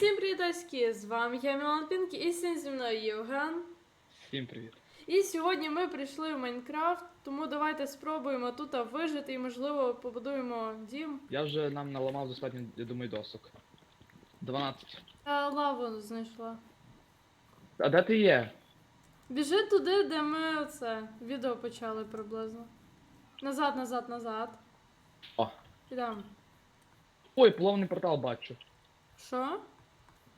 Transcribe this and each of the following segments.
всім привітаськи! З вами я Мілан Пінкі і сьогодні зі мною Євген. Всім привіт. І сьогодні ми прийшли в Майнкрафт, тому давайте спробуємо тут вижити і, можливо, побудуємо дім. Я вже нам наламав достатньо, я думаю, досок. 12. Я лаву знайшла. А де ти є? Біжи туди, де ми це відео почали приблизно. Назад, назад, назад. О. Ідемо. Ой, плавний портал бачу. Що?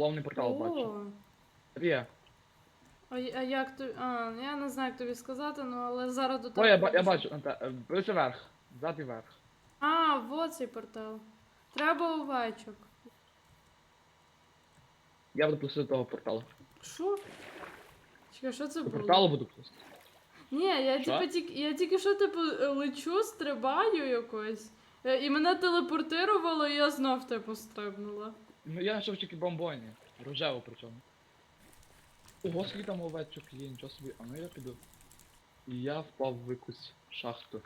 Плавний портал бачу. О. Є? А, й- а як тобі. А, я не знаю, як тобі сказати, ну але зараз до тебе. Ой, я, ба- я бачу. Е, вверх. Зад і вверх. А, вот цей портал. Треба овечок. Я буду плюсити того порталу. Що? Чекай, що це До було? порталу буду плюсити. Ні, я Що? типу тільки я тільки що типу лечу, стрибаю якось. е, І мене телепортировало, і я знов типу стрибнула. Ну я знайшов тільки бомбоні. Рожеву причому. Ого, скільки там овечок є, нічого собі. А ну я піду. І я впав в якусь шахту.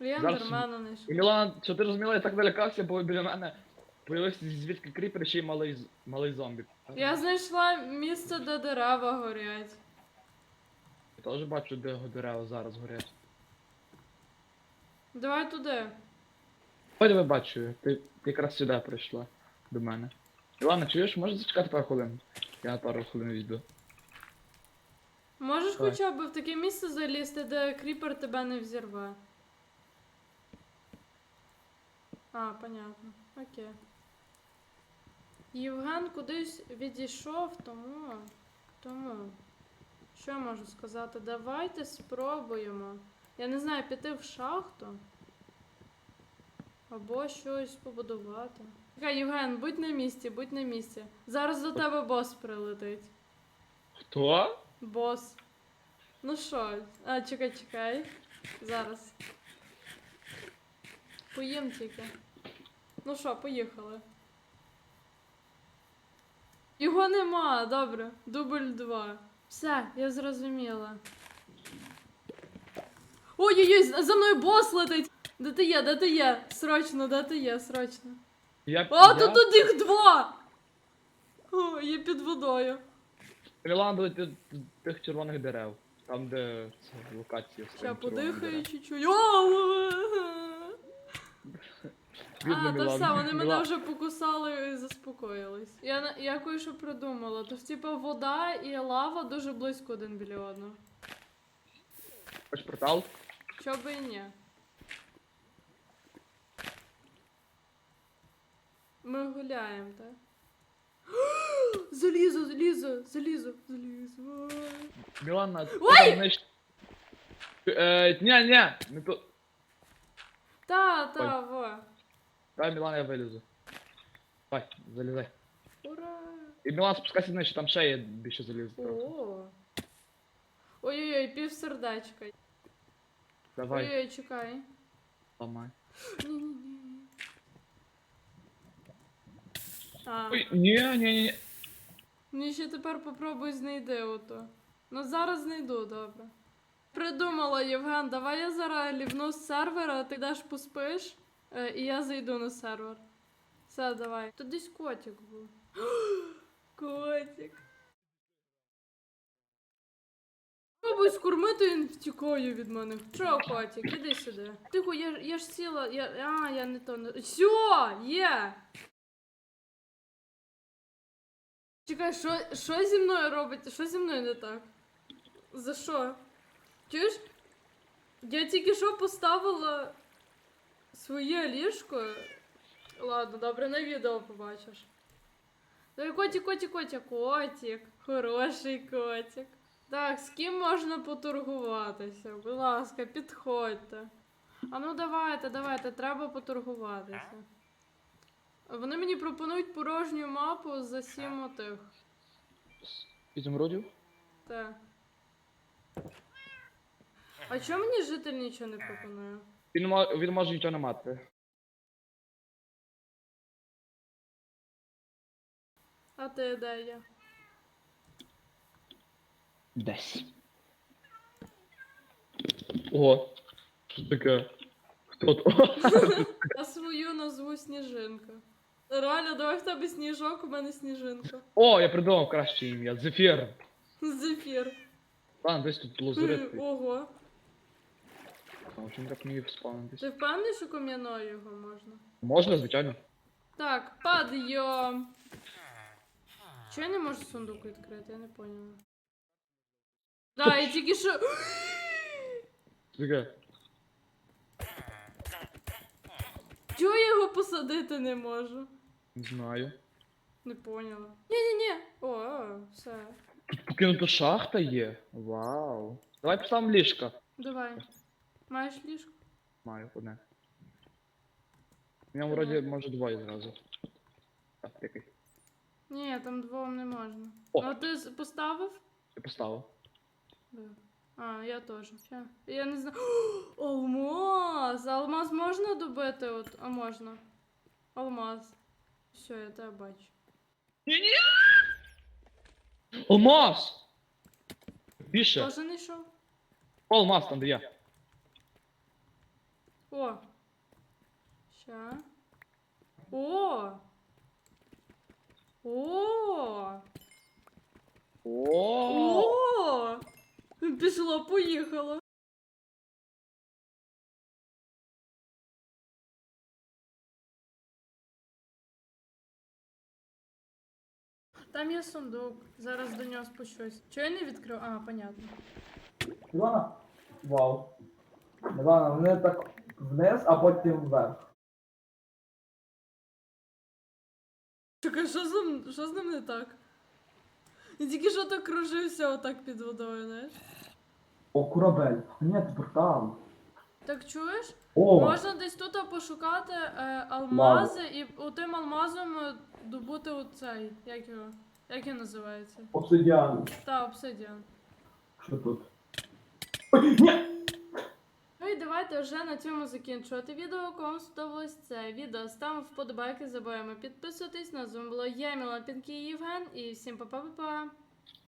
Я Зараз ендермена І. Мілан, що ти розуміла, я так налякався, бо біля мене появився звідки кріпер ще й малий, з- малий зомбі. Я знайшла місце, де дерева горять. Я теж бачу, де дерева зараз горять. Давай туди. Ой, тебе бачу, ти якраз сюди прийшла до мене. Ілана, чуєш, можеш зачекати пару хвилин? Я пару хвилин війду. Можеш Давай. хоча б в таке місце залізти, де кріпер тебе не взірве. А, понятно. Окей. Євген кудись відійшов, тому. Тому. Що я можу сказати? Давайте спробуємо. Я не знаю, піти в шахту. Або щось побудувати. Чекай, Євген, будь на місці, будь на місці. Зараз до тебе бос прилетить. Хто? Бос. Ну що? А, чекай, чекай. Зараз. Поїм тільки. Ну що, поїхали. Його нема, добре. Дубль 2. Все, я зрозуміла. Ой-ой-ой, за за мною бос летить! Де ти є, де ти є? Срочно, де ти є, срочно. Я, А, я... тут тут їх два! О, є під водою. Мілан до тих червоних дерев. Там, де це локація. Ща подихаю чуть-чуть. О! А, то все, вони мене вже покусали і заспокоїлись. Я, на- я кое-що придумала. То типа вода і лава дуже близько один біля одного. Хочеш портал? Що би і ні. Ми гуляємо, так? Залізо, залізо, залізо, залізо. Мілана, ти Ой! там знаєш... Е, ні, ні, не то. Та, та, во. Дай, Мілана, я вилізу. Давай, залізай. Ура! І Мілан спускайся вниз, що там ще є більше залізу. трохи. О. Ой-ой-ой, пів сердечка. Давай, Ой-ой, чекай. ламай. Ні-ні-ні. А, Ой, ні, ні, ні. ще тепер попробуй знайди ото. Ну зараз знайду, добре. Придумала, Євген, давай я зараз лівну з сервера, ти йдеш поспиш, е, і я зайду на сервер. Все, давай. Тут десь котик був. Котик. Пробуй скормити, він втікає від мене. Що, котик, іди сюди. Тихо, я, ж- я ж сіла, я. А, я не то не. Все, є! Чекай, що, що зі мною робить? Що зі мною не так? За що? Чуєш? Я тільки що поставила своє ліжко. Ладно, добре, на відео побачиш. Давай, котик, котик, котик, котик. Хороший котик. Так, з ким можна поторгуватися? Будь ласка, підходьте. А ну давайте, давайте, треба поторгуватися. Вони мені пропонують порожню мапу за сім отих. Ізумрудів? Так. А чому мені житель нічого не пропонує? Він, мо- він може нічого не мати. А ти де є? Десь. Ого. Що таке? Хто то? Я свою назву Сніжинка. Реально, давай в тебе сніжок, у мене сніжинка. О, я придумав краще ім'я. Зефір. Зефір. Ладно, десь тут лазурит. Ого. Общем, так міг спавнитись. Ти впевнений, що кам'яною його можна? Можна, звичайно. Так, падйом. Чого я не можу сундук відкрити? Я не поняла. Да, і тільки що. Таке. Чого я його посадити не можу? Не знаю. Не поняла. Ні-ні-ні. О, о, все. Тут покинута шахта є. Вау. Давай поставимо ліжка. Давай. Маєш ліжко? Маю одне. У нього вроді може двоє зразу. Так, який. Ні, там двом не можна. О. А ти з- поставив? Я поставив. Да. А, я теж. Ща. Я не знаю. О, алмаз! Алмаз можна добити? От, а можна. Алмаз. Все, я тебе бачу. Ні-ні! Алмаз! Більше. Тоже не йшов? О, алмаз там де я. О. Ща. О! О! О! О! Пішло, поїхало. Там є сундук. Зараз до нього спущусь. Чого я не відкрив? А, понятно. Івана? Вау. Івана, вони так вниз, а потім вверх. Чекай, що з ним, що з ним не так? Він тільки що так кружився отак під водою, знаєш? О, корабель. А ні, це портал. Так чуєш? О, Можна десь тут пошукати е, алмази і тим алмазом е, добути оцей. Як його? Як він називається? обсидіан. Та, обсидіан. Що тут? Ой, ні! Ну і давайте вже на цьому закінчувати відео. Кому сподобалось це відео, ставимо вподобайки, забуваємо підписуватись. На Zoom було я, Мілан Пінкі і Євген. І всім па-па-па-па.